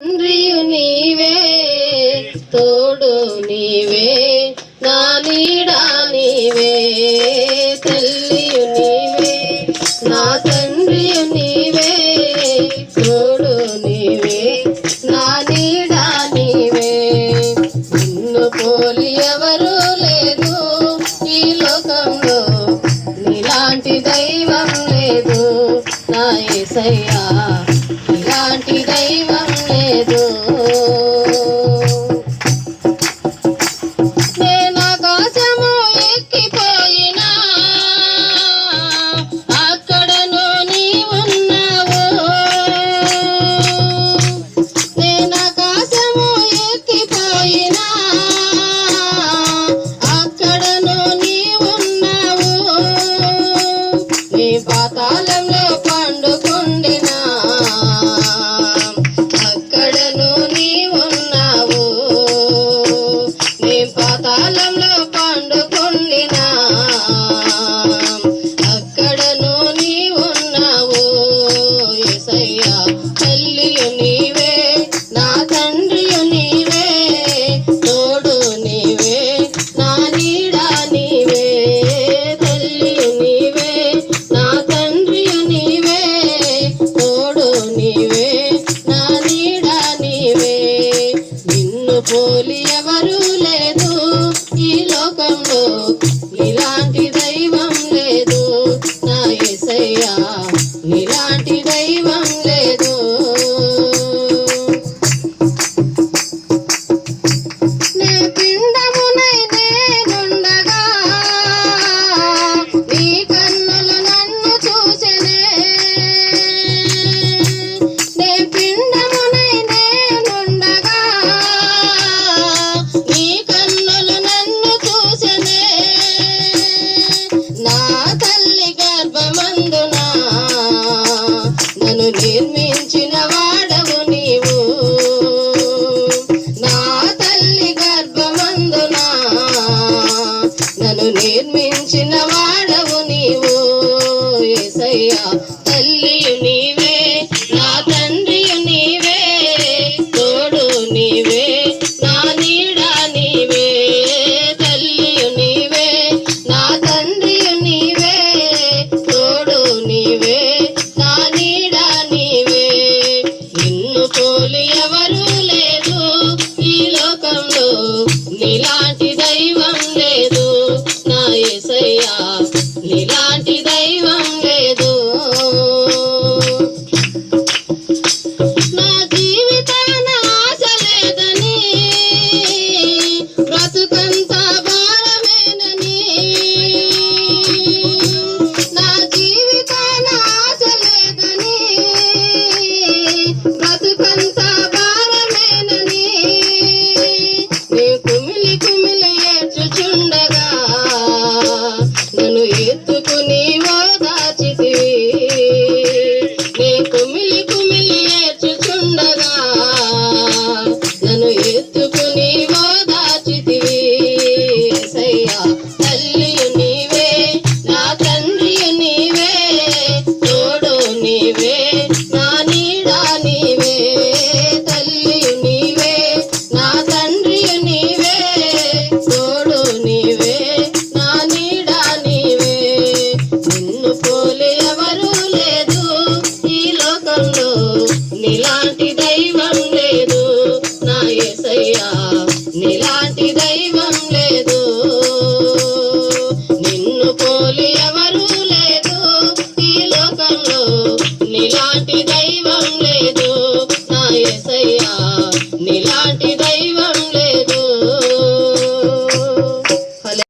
తండ్రియు నీవే తోడు నీవే నా నీడా నీవే తల్లియు నీవే నా తండ్రియు నీవే తోడు నీవే నా నీడా నీవే. నిన్ను పోలి ఎవరు లేదు ఈ లోకంలో నీలాంటి దైవం లేదు నా ఏసయ్యా. ఇలాంటి దైవం నేర్మించిన వాడ